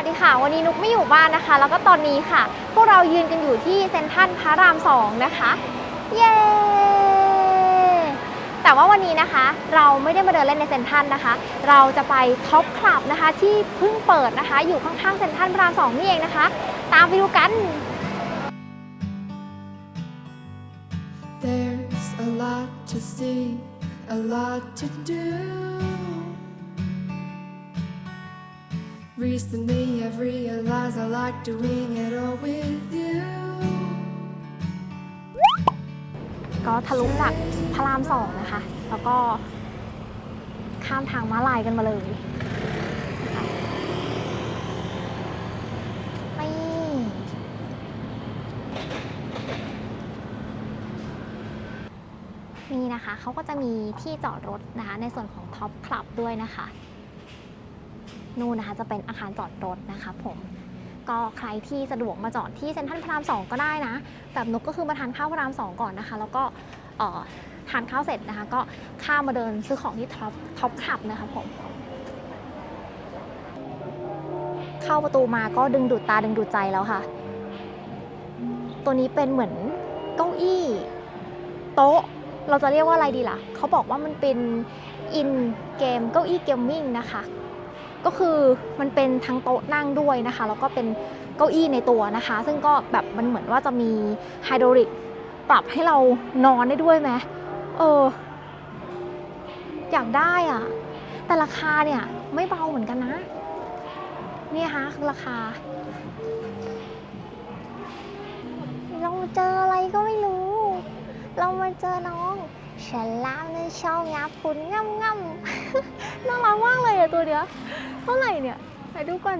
วัสดีค่ะ วันนี้นุกไม่อยู่บ้านนะคะ แล้วก็ตอนนี้ค่ะ พวกเรายืนกันอยู่ที่เซ็นทรัลพระรามสองนะคะ เย้ แต่ว่าวันนี้นะคะ เราไม่ได้มาเดินเล่นในเซ็นทรัลนะคะ เราจะไปท็อปคลับนะคะ ที่เพิ่งเปิดนะคะ อยู่ข้างๆเซ็นทรัลพระรามสองนี่เองนะคะ ตามไปดูกัน There's a lot to see, a lot to do. Recently, I've realized I like doing it all with you. ก็ทะลุจากพระรามสองนะคะ แล้วก็ข้ามทางม้าลายกันมาเลยนี่นะคะเขาก็จะมีที่จอดรถนะคะ ในส่วนของท็อปคลับด้วยนะคะ นู่นนะคะ จะเป็นอาคารจอดรถนะคะผมก็ใครที่สะดวกมาจอดที่เซ็นทรัลพระรามสองก็ได้นะแบบนุกก็คือมาทานข้าวพระรามสองก่อนนะคะ แล้วก็ทานข้าวเสร็จนะคะ ก็ข้ามมาเดินซื้อของที่ท็อปท็อปคลับนะคะผมเข้าประตูมาก็ดึงดูดตาดึงดูดใจแล้วค่ะ ตัวนี้เป็นเหมือนเก้าอี้โต๊ะเราจะเรียกว่าอะไรดีล่ะ เขาบอกว่ามันเป็นอินเกมเก้าอี้เกมมิ่งนะคะ ก็คือมันเป็นทั้งโต๊ะนั่งด้วยนะคะ แล้วก็เป็นเก้าอี้ในตัวนะคะ ซึ่งก็แบบมันเหมือนว่าจะมีไฮดรอลิกปรับให้เรานอนได้ด้วยไหมเออ อยากได้อะ แต่ราคาเนี่ยไม่เบาเหมือนกันนะเนี่ยฮะคือราคาเราเจออะไรก็ไม่รู้ เรามาเจอน้อง ฉลามในช่องยับคุณง่ำง่ำน่ารักมากเลยอะตัวเนี้ยเท่าไหร่เนี่ยไหนดูก่อน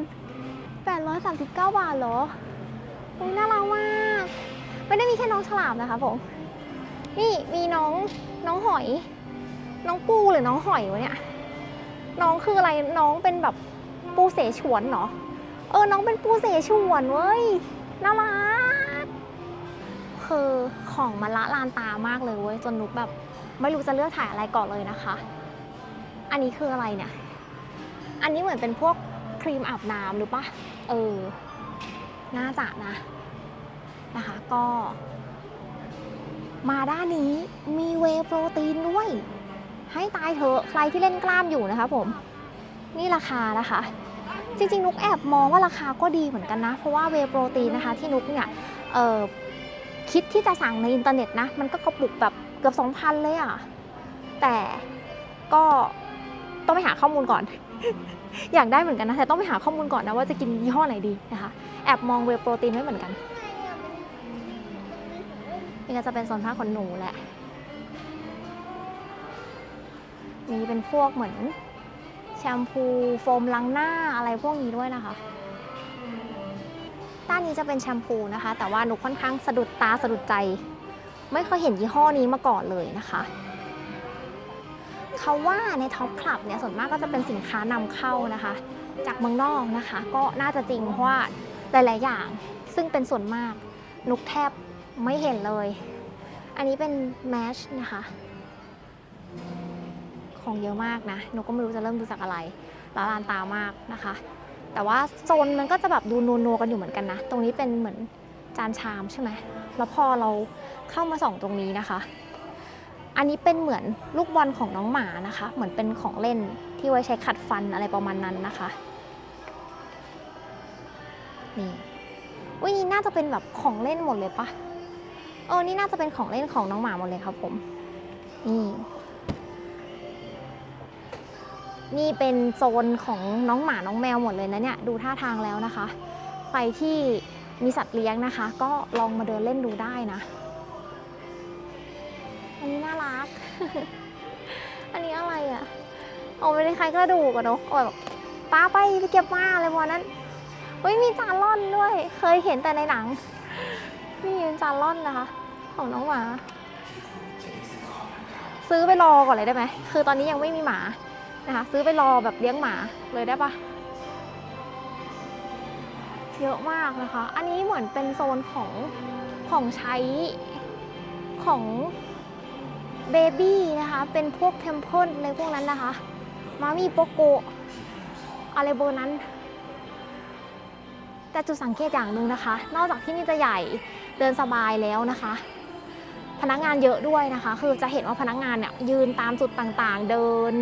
839 บาทเหรออุ้ยน่ารักมาก ไม่ได้มีแค่น้องฉลามนะคะผม นี่มีน้องน้องหอย น้องปูหรือน้องหอยวะเนี่ย น้องคืออะไรน้องเป็นแบบปูเสฉวนเหรอเออ น้องเป็นปูเสฉวนเว้ยน่ารักคือของมันละลานตามากเลยเว้ย จนนุกแบบ ไม่รู้จะเลือกถ่ายอะไรก่อนเลยนะคะ อันนี้คืออะไรเนี่ย อันนี้เหมือนเป็นพวกครีมอาบน้ำหรือปะเออ น่าจะนะนะคะก็ มาด้านนี้มีเวโปรตีนด้วย ให้ตายเถอะใครที่เล่นกล้ามอยู่นะคะผม นี่ราคานะคะ จริงๆ นุกแอบมองว่าราคาก็ดีเหมือนกันนะ เพราะว่าเวโปรตีนนะคะที่นุกเนี่ยเออคิดที่จะสั่งในอินเทอร์เน็ตนะ มันก็กระปุกแบบ เกือบ 2,000 เลยอะ่ะ แต่ก็ต้องไปหาข้อมูลก่อน อยากได้เหมือนกันนะ แต่ต้องไปหาข้อมูลก่อนนะว่าจะกินยี่ห้อไหนดีนะคะ แอบมองเวย์โปรตีนไว้เหมือนกันนี่ก็จะเป็นโซนผ้าขนหนูแหละ มีเป็นพวกเหมือนแชมพูโฟมล้างหน้าอะไรพวกนี้ด้วยนะคะด้านนี้จะเป็นแชมพูนะคะ แต่ว่าหนูค่อนข้างสะดุดตาสะดุดใจ ไม่เคยเห็นยี่ห้อนี้มาก่อนเลยนะคะเขาว่าในท็อปคลับเนี่ยส่วนมากก็จะเป็นสินค้านำเข้านะคะ จากเมืองนอกนะคะ ก็น่าจะจริงเพราะว่าหลาย ๆ อย่าง ซึ่งเป็นส่วนมากนุกแทบไม่เห็นเลย อันนี้เป็นแมชนะคะ ของเยอะมากนะนุกก็ไม่รู้จะเริ่มดูจากอะไรละลานตามากนะคะ แต่ว่าโซนมันก็จะแบบดูนัวๆกันอยู่เหมือนกันนะ ตรงนี้เป็นเหมือน จานชามใช่ไหมแล้วพอเราเข้ามาส่องตรงนี้นะคะ อันนี้เป็นเหมือนลูกบอลของน้องหมานะคะ เหมือนเป็นของเล่นที่ไว้ใช้ขัดฟันอะไรประมาณนั้นนะคะ นี่อุ้ยนี่น่าจะเป็นแบบของเล่นหมดเลยปะเออนี่น่าจะเป็นของเล่นของน้องหมาหมดเลยครับผม นี่นี่เป็นโซนของน้องหมาน้องแมวหมดเลยนะเนี่ย ดูท่าทางแล้วนะคะ ใครที่ มีสัตว์เลี้ยงนะคะ ก็ลองมาเดินเล่นดูได้นะ อันนี้น่ารัก อันนี้อะไรอะ่ะเอาไปในคล้ายกระดูกอะเนาะเอาแบบป้าไปไปเก็บมาอะไรประมาณนั้นเฮ้ยมีจานล่อนด้วย เคยเห็นแต่ในหนัง นี่เป็นจานล่อนนะคะ ของน้องหมา ซื้อไปรอก่อนเลยได้ไหม คือตอนนี้ยังไม่มีหมานะคะ ซื้อไปรอแบบเลี้ยงหมาเลยได้ปะ เยอะมากนะคะ อันนี้เหมือนเป็นโซนของของใช้ของเบบี้นะคะ เป็นพวกเทมเพิลอะไรพวกนั้นนะคะ มามีโปโกอะไรเบอร์นั้น แต่จุดสังเกตอย่างหนึ่งนะคะ นอกจากที่นี่จะใหญ่เดินสบายแล้วนะคะ พนักงานเยอะด้วยนะคะ คือจะเห็นว่าพนักงานเนี่ยยืนตามจุดต่างๆ เดิน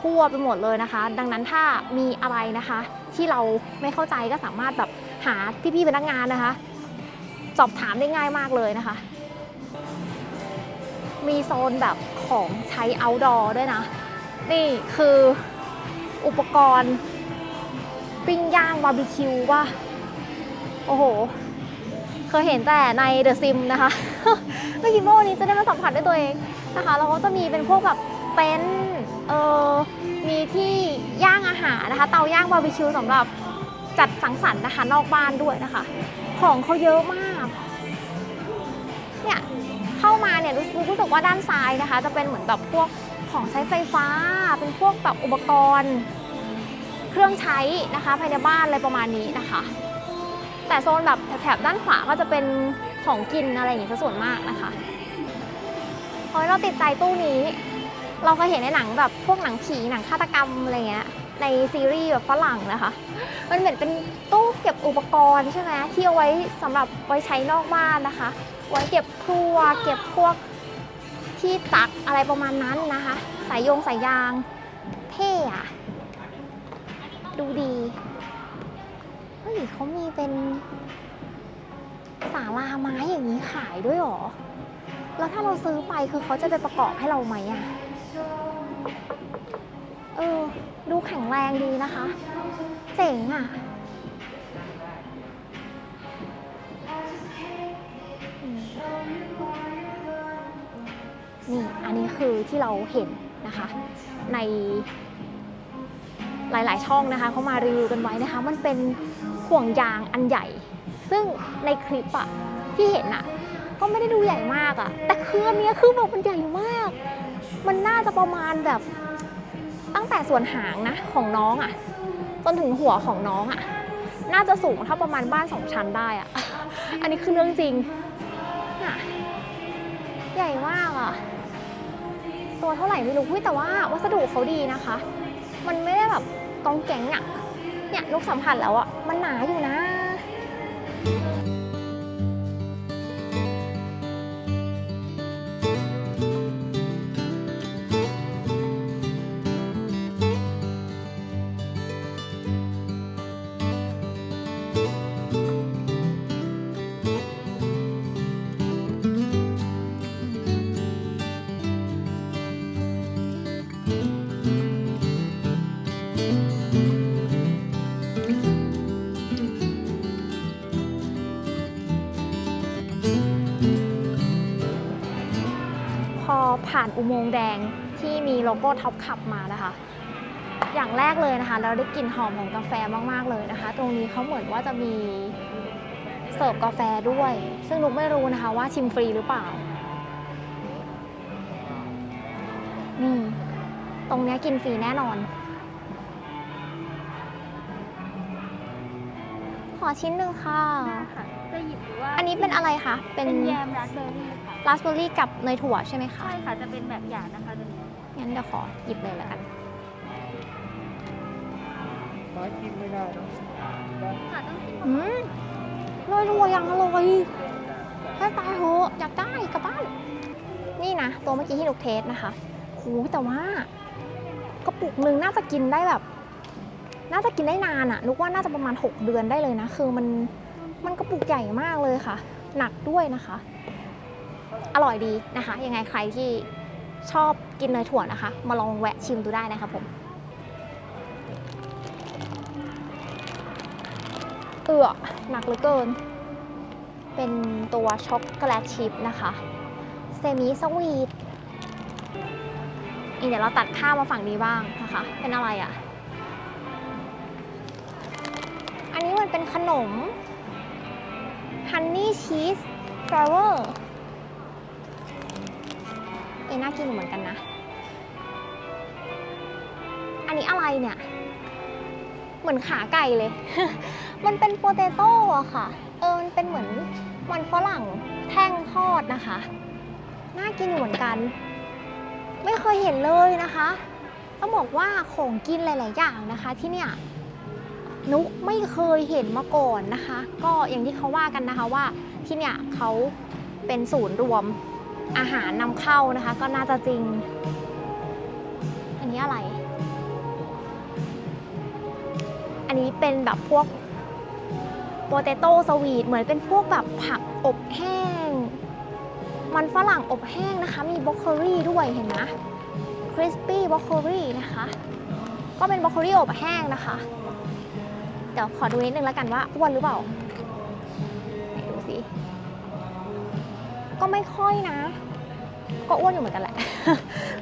ทั่วไปหมดเลยนะคะ ดังนั้นถ้ามีอะไรนะคะ ที่เราไม่เข้าใจก็สามารถแบบหาพี่ๆพนักงานนะคะ สอบถามได้ง่ายมากเลยนะคะ มีโซนแบบของใช้ outdoor ด้วยนะ นี่คืออุปกรณ์ปิ้งย่างบาร์บีคิวว่าโอ้โห เคยเห็นแต่ในเดอะซิมนะคะ ไม่คิดว่าวันนี้จะได้มาสัมผัสด้วยตัวเองนะคะ แล้วก็จะมีเป็นพวกแบบเต็นท์ เออมีที่ย่างอาหารนะคะ เตาย่างบาร์บีคิวสำหรับจัดสังสรรค์นะคะนอกบ้านด้วยนะคะ ของเขาเยอะมาก เนี่ยเข้ามาเนี่ยรู้รู้สึกว่าด้านซ้ายนะคะ จะเป็นเหมือนแบบพวกของใช้ไฟฟ้า เป็นพวกแบบอุปกรณ์ เครื่องใช้นะคะภายในบ้านอะไรประมาณนี้นะคะ แต่โซนแบบแถบด้านขวาก็จะเป็นของกินอะไรอย่างงี้ซะส่วนมากนะคะเพราะเราติดใจตู้นี้ เราเคยเห็นในหนังแบบพวกหนังผีหนังฆาตกรรมอะไรเงี้ยในซีรีส์แบบฝรั่งนะคะ มันเหมือนเป็นตู้เก็บอุปกรณ์ใช่ไหมที่เอาไว้สำหรับไว้ใช้นอกบ้านนะคะ ไว้เก็บครัว เก็บพวกที่ตักอะไรประมาณนั้นนะคะ สายโยงสายยาง เท่อะดูดีเฮ้ยเขามีเป็นศาลาไม้อย่างนี้ขายด้วยหรอ แล้วถ้าเราซื้อไปคือเขาจะไปประกอบให้เราไหมอะ เออ ดูแข็งแรงดีนะคะ เจ๋งอะนี่ อันนี้คือที่เราเห็นนะคะ ในหลาย ๆ ช่องนะคะเขามารีวิวกันไว้นะคะ มันเป็นห่วงยางอันใหญ่ ซึ่งในคลิปอะที่เห็นอะก็ไม่ได้ดูใหญ่มากอะแต่คืออันเนี้ยคือแบบมันใหญ่มาก มันน่าจะประมาณแบบตั้งแต่ส่วนหางนะของน้องอะจนถึงหัวของน้องอะน่าจะสูงเท่าประมาณบ้านสองชั้นได้อะอันนี้คือเรื่องจริง ใหญ่มากอะตัวเท่าไหร่ไม่รู้แต่ว่าวัสดุเขาดีนะคะ มันไม่ได้แบบกองแกงอะเนี่ยนุกสัมผัสแล้วอะมันหนาอยู่นะ ผ่านอุโมงค์แดงที่มีโลโก้ท็อปขับมานะคะ อย่างแรกเลยนะคะ เราได้กลิ่นหอมของกาแฟมากๆเลยนะคะ ตรงนี้เขาเหมือนว่าจะมีเสิร์ฟกาแฟด้วย ซึ่งนุกไม่รู้นะคะว่าชิมฟรีหรือเปล่า นี่ ตรงเนี้ยกินฟรีแน่นอน ขอชิ้นหนึ่งค่ะค่ะ จะหยิบหรือว่าอันนี้เป็นอะไรคะ เป็นเป็นแยมราสเบอร์รี่ค่ะ ราสเบอร์รี่กับเนยถั่วใช่ไหมคะใช่ค่ะจะเป็นแบบหยาดนะคะตัวนี้งั้นเดี๋ยวขอหยิบเลยแล้วกันไม้กินไม่ได้นะค่ะต้องกินอืมเนยถั่วยังอร่อยให้ตายเหอะอยากได้กลับบ้านนี่นะ ตัวเมื่อกี้ที่ลูกเทสนะคะโหแต่ว่ากระปุกหนึ่งน่าจะกินได้แบบ น่าจะกินได้นานอะนุกว่าน่าจะประมาณ 6 เดือนได้เลยนะ คือมันมันกระปุกใหญ่มากเลยค่ะ หนักด้วยนะคะ อร่อยดีนะคะ ยังไงใครที่ชอบกินเนยถั่วนะคะ มาลองแวะชิมดูได้นะคะผมเอือหนักเหลือเกิน เป็นตัวช็อกโกแลตชิพนะคะเซมิสวีทนี่เดี๋ยวเราตัดข้าวมาฝั่งนี้บ้างนะคะ เป็นอะไรอะ่ะ อันนี้มันเป็นขนมฮันนี่ชีสฟลาเวอร์ น่ากินเหมือนกันนะ อันนี้อะไรเนี่ย เหมือนขาไก่เลย มันเป็นโปเตโต้อะค่ะ เออ มันเป็นเหมือนมันฝรั่งแท่งทอดนะคะ น่ากินอยู่เหมือนกัน ไม่เคยเห็นเลยนะคะ ต้องบอกว่าของกินหลาย ๆ อย่างนะคะที่เนี่ยนุกไม่เคยเห็นมาก่อนนะคะ ก็อย่างที่เขาว่ากันนะคะว่าที่เนี่ยเขาเป็นศูนย์รวม อาหารนำเข้านะคะ ก็น่าจะจริง อันนี้อะไร อันนี้เป็นแบบพวกโปเตโต้สวีทเหมือนเป็นพวกแบบผักอบแห้ง มันฝรั่งอบแห้งนะคะ มีบล็อกโคลี่ด้วยเห็นไหมคริสปี้บล็อกโคลี่นะคะ ก็เป็นบล็อกโคลี่อบแห้งนะคะ เดี๋ยวขอดูนิดนึงแล้วกันว่าอ้วนหรือเปล่า ก็ไม่ค่อยนะ ก็อ้วนอยู่เหมือนกันแหละ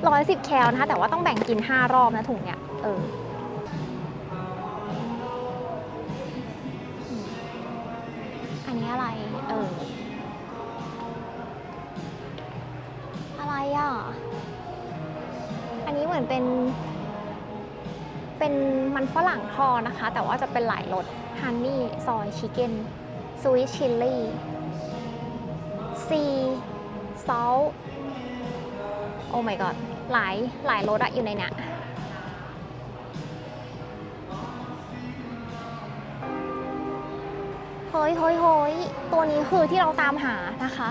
ร้อยสิบแคลนะคะ แต่ว่าต้องแบ่งกิน5รอบนะถุงเนี้ยเอออันนี้อะไร เออ อะไรอะ อันนี้เหมือนเป็น เป็นมันฝรั่งทอดนะคะ แต่ว่าจะเป็นหลายรสฮันนี่ ซอยชิคเก้นสวีทชิลลี่ ซีซอลโอ้ my god หลายหลายรสอะอยู่ในเนี้ยเฮ้ยเฮ้ยเฮ้ยตัวนี้คือที่เราตามหานะคะ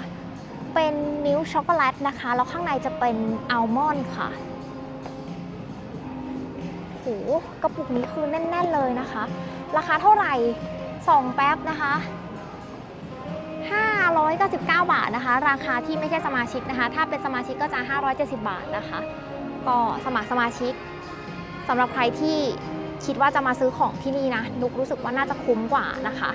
เป็นมิลช็อกโกแลตนะคะ แล้วข้างในจะเป็นอัลมอนด์ค่ะโหกระปุกนี้คือแน่น ๆ เลยนะคะ ราคาเท่าไหร่สองแป๊บนะคะ 599 บาทนะคะ ราคาที่ไม่ใช่สมาชิกนะคะ ถ้าเป็นสมาชิกก็จะ 570 บาทนะคะ ก็สมัครสมาชิกสำหรับใครที่คิดว่าจะมาซื้อของที่นี่นะนุกรู้สึกว่าน่าจะคุ้มกว่านะคะ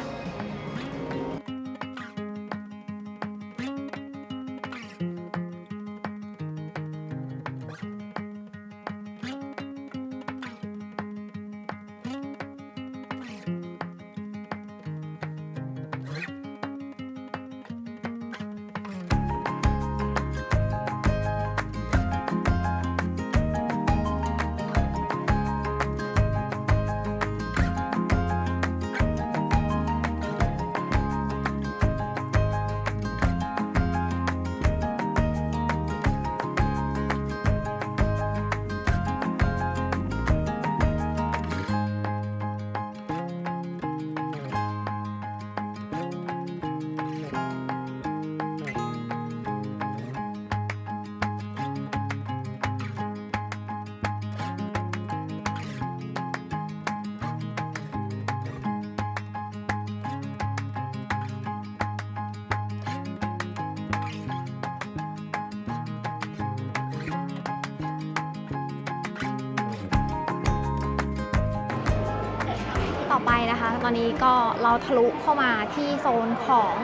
นะคะ ตอนนี้ก็เราทะลุเข้ามาที่โซนของ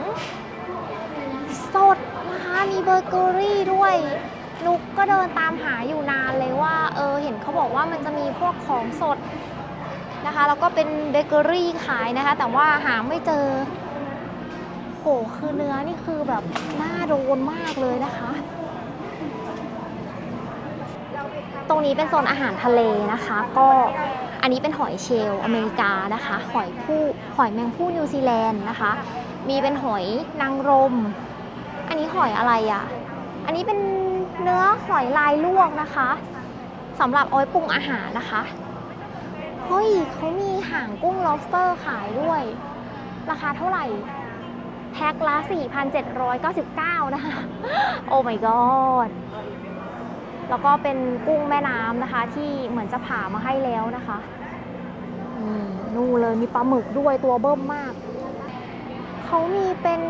สดนะคะ มีเบเกอรี่ด้วย นุกก็เดินตามหาอยู่นานเลยว่า เออ เห็นเขาบอกว่ามันจะมีพวกของสดนะคะ แล้วก็เป็นเบเกอรี่ขายนะคะ แต่ว่าหาไม่เจอ โห คือเนื้อนี่คือแบบน่าโดนมากเลยนะคะ ตรงนี้เป็นโซนอาหารทะเลนะคะ ก็ อันนี้เป็นหอยเชลล์อเมริกานะคะ หอยผู้หอยแมงผู้นิวซีแลนด์นะคะ มีเป็นหอยนางรม อันนี้หอยอะไรอะ่ะ อันนี้เป็นเนื้อหอยลายลวกนะคะสำหรับเอาไว้ปรุงอาหารนะคะ เฮ้ยเขามีหางกุ้ง lobster ขายด้วย ราคาเท่าไหร่ แพ็คละ 4,799 นะคะ โอ้ my god แล้วก็เป็นกุ้งแม่น้ำนะคะ ที่เหมือนจะผ่ามาให้แล้วนะคะนู่นเลยมีปลาหมึกด้วยตัวเบิ้มมาก เขามีเป็น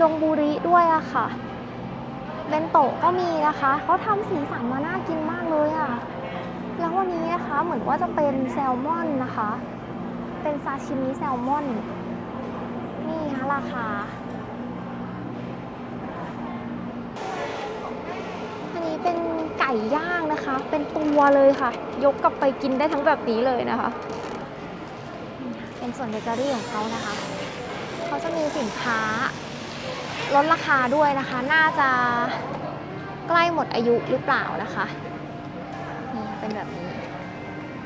ดงบูริด้วยอะค่ะเบนโตะก็มีนะคะ เขาทำสีสันมาน่ากินมากเลยอะแล้ววันนี้นะคะเหมือนว่าจะเป็นแซลมอนนะคะ เป็นซาชิมิแซลมอน นี่ฮะราคา อันนี้เป็น ก่ย่างนะคะ เป็นตัวเลยค่ะ ยกกลับไปกินได้ทั้งแบบนี้เลยนะคะ เป็นส่วนเบเกอรี่ของเขานะคะ เขาจะมีสินค้าลดราคาด้วยนะคะ น่าจะใกล้หมดอายุหรือเปล่านะคะนี่เป็นแบบนี้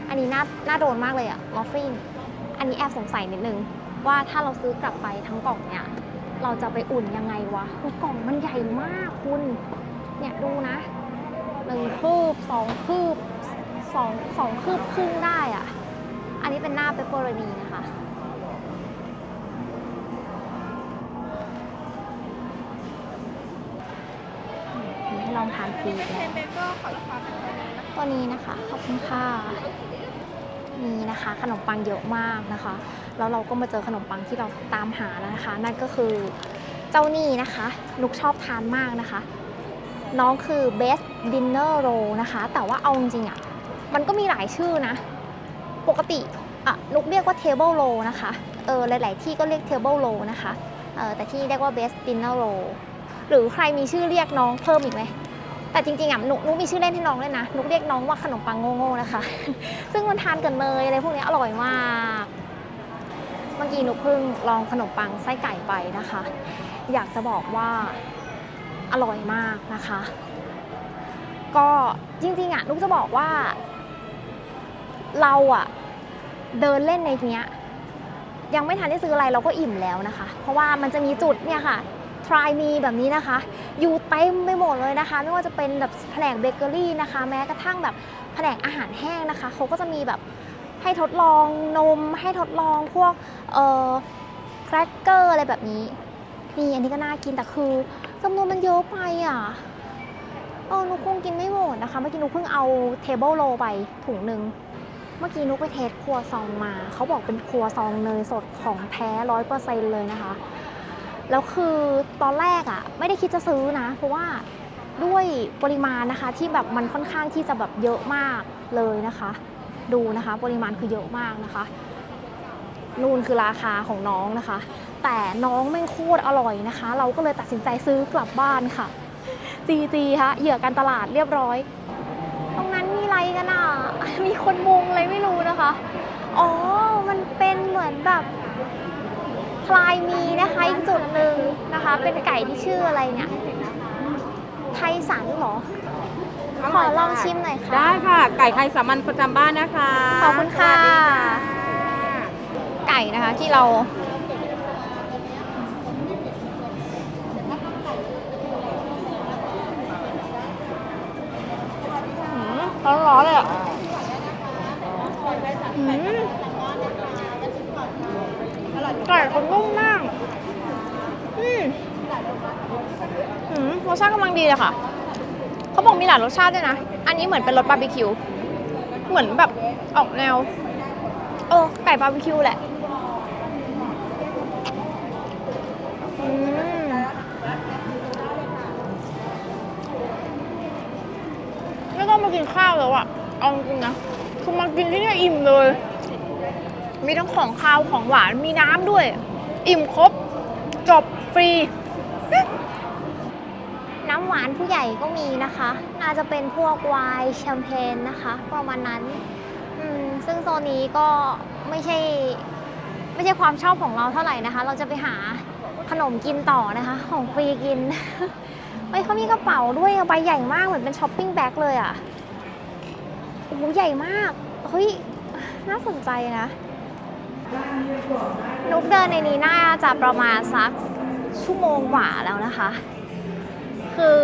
อันนี้น่าน่าโดนมากเลยอะมอฟฟินอันนี้แอบสงสัยนิดนึง ว่าถ้าเราซื้อกลับไปทั้งกล่องเนี่ยเราจะไปอุ่นยังไงวะคือกล่องมันใหญ่มากคุณ เนี่ยดูนะ นึ่งคืบสองคืบสองสองคืบครึ่งได้อะ อันนี้เป็นหน้าเปปเปอร์นีนะคะให้ลองทานฟรีเลยตัวนี้นะคะ ขอบคุณค่ะนี่นะคะ ขนมปังเยอะมากนะคะ แล้วเราก็มาเจอขนมปังที่เราตามหาแล้วนะคะ นั่นก็คือเจ้านี่นะคะ นุกชอบทานมากนะคะ น้องคือ best dinner roll นะคะ แต่ว่าเอาจริงๆอะ มันก็มีหลายชื่อนะ ปกติอะนุกเรียกว่า table roll นะคะ เออ หลายๆ ที่ก็เรียก table roll นะคะ เออ แต่ที่เรียกว่า best dinner roll หรือใครมีชื่อเรียกน้องเพิ่มอีกไหมแต่จริงๆอะนุกนุกมีชื่อเล่นให้น้องเลยนะ นุกเรียกน้องว่าขนมปังโง่ๆนะคะ ซึ่งมันทานกับเนยอะไรพวกนี้อร่อยมาก เมื่อกี้นุกเพิ่งลองขนมปังไส้ไก่ไปนะคะ อยากจะบอกว่า อร่อยมากนะคะ ก็จริงๆอะนุกจะบอกว่า เราอะเดินเล่นในเนี้ยยังไม่ทันได้ซื้ออะไรเราก็อิ่มแล้วนะคะ เพราะว่ามันจะมีจุดเนี่ยค่ะ try me แบบนี้นะคะ อยู่เต็มไปหมดเลยนะคะ ไม่ว่าจะเป็นแบบแผนกเบเกอรี่นะคะ แม้กระทั่งแบบแผนกอาหารแห้งนะคะเขาก็จะมีแบบให้ทดลองนม ให้ทดลองพวกเอ่อแครกเกอร์อะไรแบบนี้ นี่อันนี้ก็น่ากินแต่คือ จำนวนมันเยอะไปอะเออนุกคงกินไม่หมดนะคะ เมื่อกี้นุกเพิ่งเอาเทเบิลโลไปถุงหนึ่งเมื่อกี้นุกไปเทสครัวซองมา เขาบอกเป็นครัวซองเนยสดของแท้ร้อยเปอร์เซ็นต์เลยนะคะ แล้วคือตอนแรกอะ่ะ ไม่ได้คิดจะซื้อนะ เพราะว่าด้วยปริมาณนะคะที่แบบมันค่อนข้างที่จะแบบเยอะมากเลยนะคะ ดูนะคะ ปริมาณคือเยอะมากนะคะ นู่นคือราคาของน้องนะคะ แต่น้องแม่งโคตรอร่อยนะคะ เราก็เลยตัดสินใจซื้อกลับบ้านค่ะจีจีฮะเหยื่อการตลาดเรียบร้อย ตรงนั้นมีอะไรกันอะ มีคนมุงอะไรไม่รู้นะคะ อ๋อ มันเป็นเหมือนแบบพลายมีนะคะอีกจุดหนึ่งนะคะ เป็นไก่ที่ชื่ออะไรเนี่ยไทยสันเหรอ ขอลองชิมหน่อยค่ะ ได้ค่ะ ไก่ไทยสามัญประจำบ้านนะคะ ขอบคุณค่ะสวัสดีค่ะไก่นะคะที่เรา ร้อนร้อนๆเลยอะอืมไก่เขานุ่มมาก อืมอืมรสชาติกำลังดี เลยค่ะ เขาบอกมีหลายรสชาติด้วยนะ อันนี้เหมือนเป็นรสบาร์บีคิว เหมือนแบบออกแนว เออ ไก่บาร์บีคิวแหละอืมไม่ต้องมากินข้าวแล้วอะเอาจริงนะ คือมากินที่นี่อิ่มเลย มีทั้งของคาวของหวาน มีน้ำด้วย อิ่มครบ จบฟรี วานผู้ใหญ่ก็มีนะคะ น่าจะเป็นพวกไวน์แชมเปญนะคะประมาณนั้นซึ่งโซนนี้ก็ไม่ใช่ไม่ใช่ความชอบของเราเท่าไหร่นะคะ เราจะไปหาขนมกินต่อนะคะ ของฟรีกินเฮ้ยเขามีกระเป๋าด้วยใบใหญ่มากเหมือนเป็นช้อปปิ้งแบ็คเลยอะโอ้โหใหญ่มาก เฮ้ย น่าสนใจนะ นุกเดินในนี้น่าจะประมาณสักชั่วโมงกว่าแล้วนะคะ คือ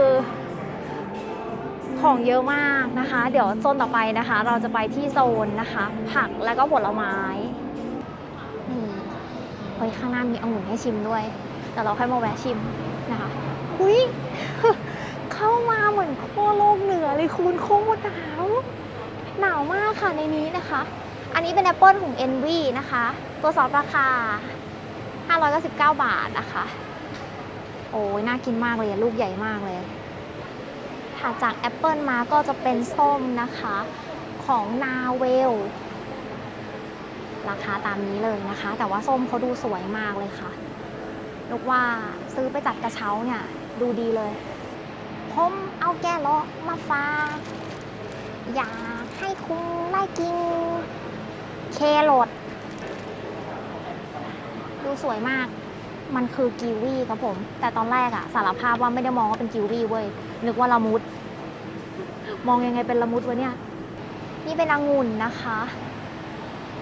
ของเยอะมากนะคะ เดี๋ยวโซนต่อไปนะคะ เราจะไปที่โซนนะคะ ผักแล้วก็ผลไม้นี่เฮ้ยข้างหน้ามีองุ่นให้ชิมด้วยเดี๋ยวเราค่อยมาแวะชิมนะคะอุ้ยเข้ามาเหมือนขั้วโลกเหนือเลยคุณโคตรหนาวหนาวมากค่ะในนี้นะคะ อันนี้เป็นแอปเปิลของ NV นะคะ ตัวซอสราคา 599 บาทนะคะ โอ้ยน่ากินมากเลยลูกใหญ่มากเลย ถัดจากแอปเปิลมาก็จะเป็นส้มนะคะ ของนาเวล ราคาตามนี้เลยนะคะ แต่ว่าส้มเขาดูสวยมากเลยค่ะลูกว่าซื้อไปจัดกระเช้าเนี่ย ดูดีเลยผมเอาแก้เลาะมาฝาอยากให้คุณได้กิน เคโรดดูสวยมาก มันคือกิวีครับผม แต่ตอนแรกอะสารภาพว่าไม่ได้มองว่าเป็นกิวีเว้ย นึกว่าละมุด มองยังไงเป็นละมุดวะเนี่ย นี่เป็นองุ่นนะคะ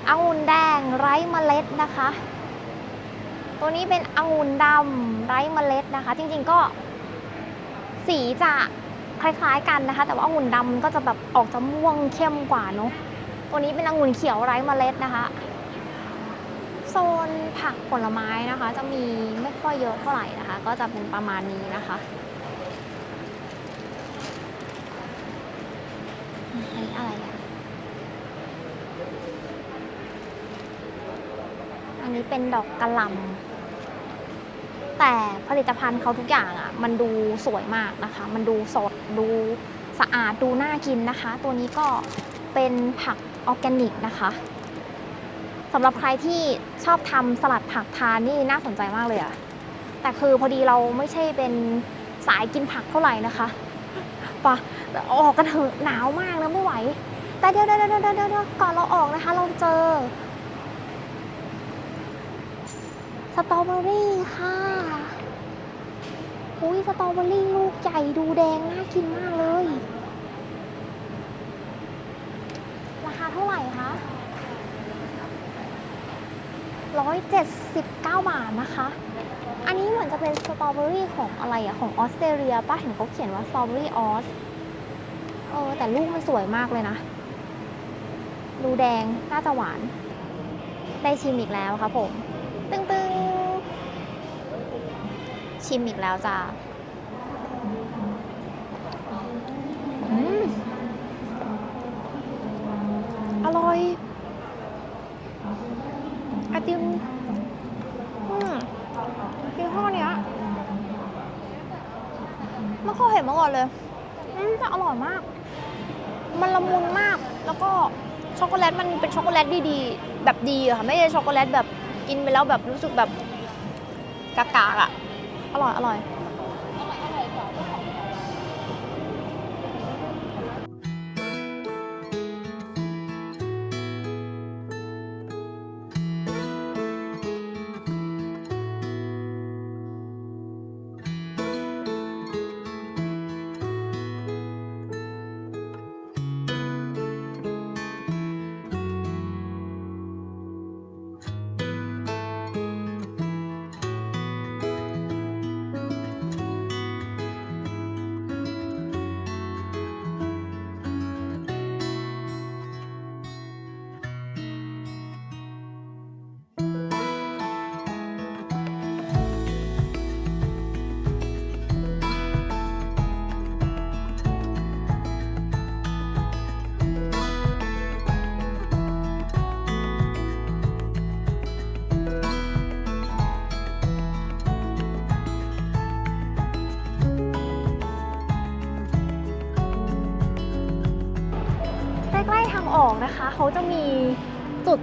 องุ่นแดงไร้เมล็ดนะคะ ตัวนี้เป็นองุ่นดำไร้เมล็ดนะคะ จริงๆก็สีจะคล้ายๆกันนะคะ แต่ว่าองุ่นดำมันก็จะแบบออกจะม่วงเข้มกว่าเนาะตัวนี้เป็นองุ่นเขียวไร้เมล็ดนะคะ นผักผลไม้นะคะ จะมีไม่ค่อยเยอะเท่าไหร่นะคะ ก็จะเป็นประมาณนี้นะคะอะไรอะอันนี้เป็นดอกกระหล่ำแต่ผลิตภัณฑ์เขาทุกอย่างอะมันดูสวยมากนะคะ มันดูสด ดูสะอาด ดูน่ากินนะคะ ตัวนี้ก็เป็นผักออร์แกนิกนะคะ สำหรับใครที่ชอบทำสลัดผักทานนี่น่าสนใจมากเลยอะแต่คือพอดีเราไม่ใช่เป็นสายกินผักเท่าไหร่นะคะปะออกกันเถอะหนาวมากนะไม่ไหว แต่เดี๋ยวเดี๋ยวเดี๋ยวเดี๋ยวเดี๋ยวก่อนเราออกนะคะ เราเจอสตรอเบอรี่ค่ะอุ้ยสตรอเบอรี่ลูกใหญ่ดูแดงน่ากินมากเลย ราคาเท่าไหร่คะ 179 บาทนะคะ อันนี้เหมือนจะเป็นสตรอเบอรี่ของอะไรอะของออสเตรเลียป้าเห็นเขาเขียนว่าสตรอเบอรี่ออสเออแต่ลูกมันสวยมากเลยนะ ดูแดงน่าจะหวาน ได้ชิมอีกแล้วครับผม ตึงๆ ชิมอีกแล้วจ้าอืมอร่อยไอติมอืมยี่ห้อเนี้ยไม่เคยเห็นมาก่อนเลย อืมแต่อร่อยมาก มันละมุนมาก แล้วก็ ช็อกโกแลตมันเป็นช็อกโกแลตดีๆแบบดีอะค่ะไม่ใช่ช็อกโกแลตแบบกินไปแล้วแบบรู้สึกแบบกากๆอะอร่อยอร่อย เขาจะมีจุด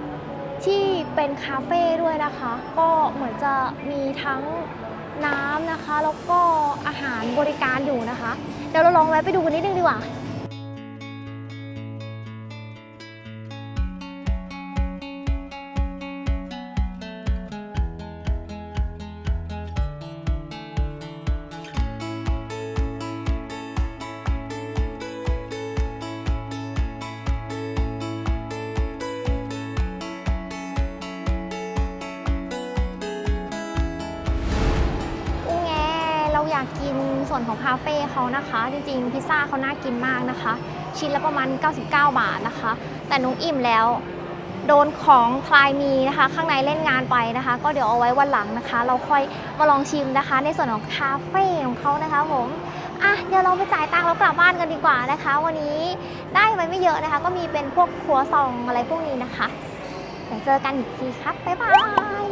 ที่เป็นคาเฟ่ด้วยนะคะ ก็เหมือนจะมีทั้งน้ำนะคะ แล้วก็อาหารบริการอยู่นะคะ เดี๋ยวเราลองแวะไปดูกันนิดนึงดีกว่า ส่วนของคาเฟ่เขานะคะ จริงๆ พิซซ่าเขาน่ากินมากนะคะ ชิ้นละประมาณ 99 บาทนะคะ แต่นุ้งอิ่มแล้ว โดนของคลายมีนะคะ ข้างในเล่นงานไปนะคะ ก็เดี๋ยวเอาไว้วันหลังนะคะ เราค่อยมาลองชิมนะคะ ในส่วนของคาเฟ่ของเขานะคะผมอะเดี๋ยวเราไปจ่ายตังค์แล้วกลับบ้านกันดีกว่านะคะ วันนี้ได้ไปไม่เยอะนะคะ ก็มีเป็นพวกครัวซองอะไรพวกนี้นะคะเดี๋ยวเจอกันอีกทีครับบ๊ายบาย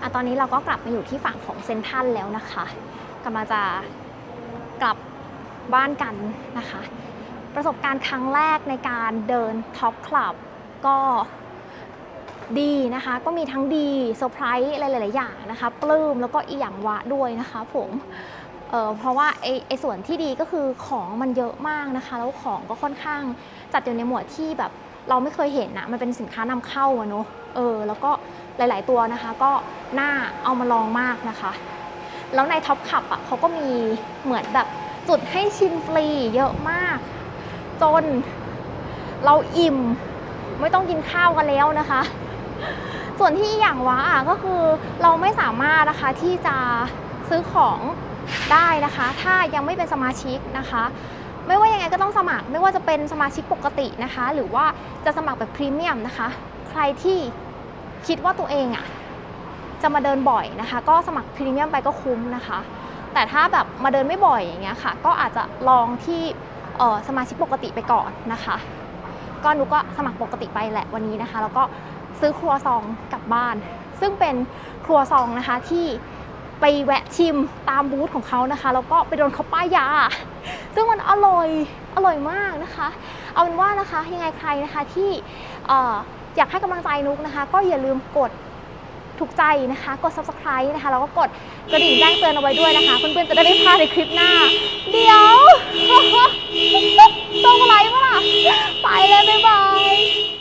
อะตอนนี้เราก็กลับมาอยู่ที่ฝั่งของเซนทรันแล้วนะคะกำลังจะ กลับบ้านกันนะคะ ประสบการณ์ครั้งแรกในการเดินท็อปคลับก็ดีนะคะ ก็มีทั้งดีเซอร์ไพรส์อะไรหลาย ๆ อย่างนะคะ ปลื้มแล้วก็อีหยังวะด้วยนะคะผมเเพราะว่าไอไอส่วนที่ดีก็คือของมันเยอะมากนะคะ แล้วของก็ค่อนข้างจัดอยู่ในหมวดที่แบบเราไม่เคยเห็นนะมันเป็นสินค้านำเข้าอะเนาะเออแล้วก็หลาย ๆ ตัวนะคะ ก็น่าเอามาลองมากนะคะ แล้วในท็อปขับอะเขาก็มีเหมือนแบบจุดให้ชิมฟรีเยอะมาก จนเราอิ่ม ไม่ต้องกินข้าวกันแล้วนะคะ ส่วนที่อย่างว้าอะก็คือเราไม่สามารถนะคะที่จะซื้อของได้นะคะ ถ้ายังไม่เป็นสมาชิกนะคะ ไม่ว่ายังไงก็ต้องสมัคร ไม่ว่าจะเป็นสมาชิกปกตินะคะ หรือว่าจะสมัครแบบพรีเมียมนะคะ ใครที่คิดว่าตัวเองอะ จะมาเดินบ่อยนะคะ ก็สมัครพรีเมียมไปก็คุ้มนะคะ แต่ถ้าแบบมาเดินไม่บ่อยอย่างเงี้ยค่ะ ก็อาจจะลองที่สมาชิกปกติไปก่อนนะคะ ก็นุก็สมัครปกติไปแหละวันนี้นะคะ แล้วก็ซื้อครัวซองกลับบ้าน ซึ่งเป็นครัวซองนะคะที่ไปแวะชิมตามบูธของเขานะคะ แล้วก็ไปโดนเขาป้ายยา ซึ่งมันอร่อยอร่อยมากนะคะ เอาเป็นว่านะคะยังไงใครนะคะที่อออยากให้กำลังใจนุกนะคะ ก็อย่าลืมกด ถูกใจนะคะ กด subscribe นะคะแล้วก็กดกระดิ่งแจ้งเตือนเอาไว้ด้วยนะคะ เพื่อนๆจะได้ไม่พลาดในคลิปหน้า เดี๋ยวต้องอะไรปะล่ะไปเลยบ๊ายบาย